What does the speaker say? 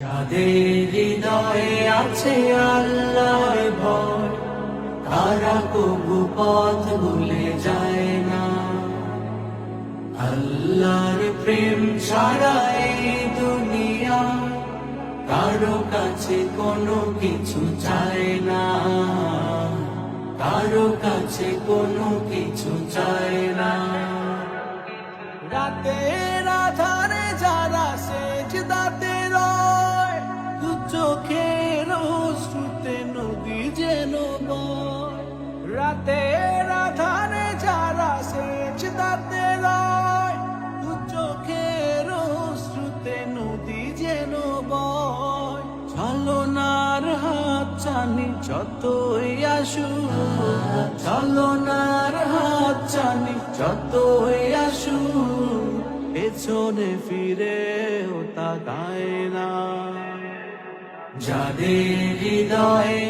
যাদের হৃদয়ে আছে আল্লাহর ভয়, তারা কবু পথ ভুলে যায় না। আল্লাহর প্রেম ছাড়া এই দুনিয়া কারও কাছে কোনো কিছু চায় না। কারও কাছে কোনো কিছু চায় না। রাতের আধারে যারা সেজ দাতে রাতের আধারে যারা সেজ দাতে রয়। দু চোখের শ্রুতে যেন বয়। ছলনার হাত চানি, যতই আসু ছলনার হাত চানি, যতই আসু ফিরে ও তাকায় না। যাদের হৃদয়ে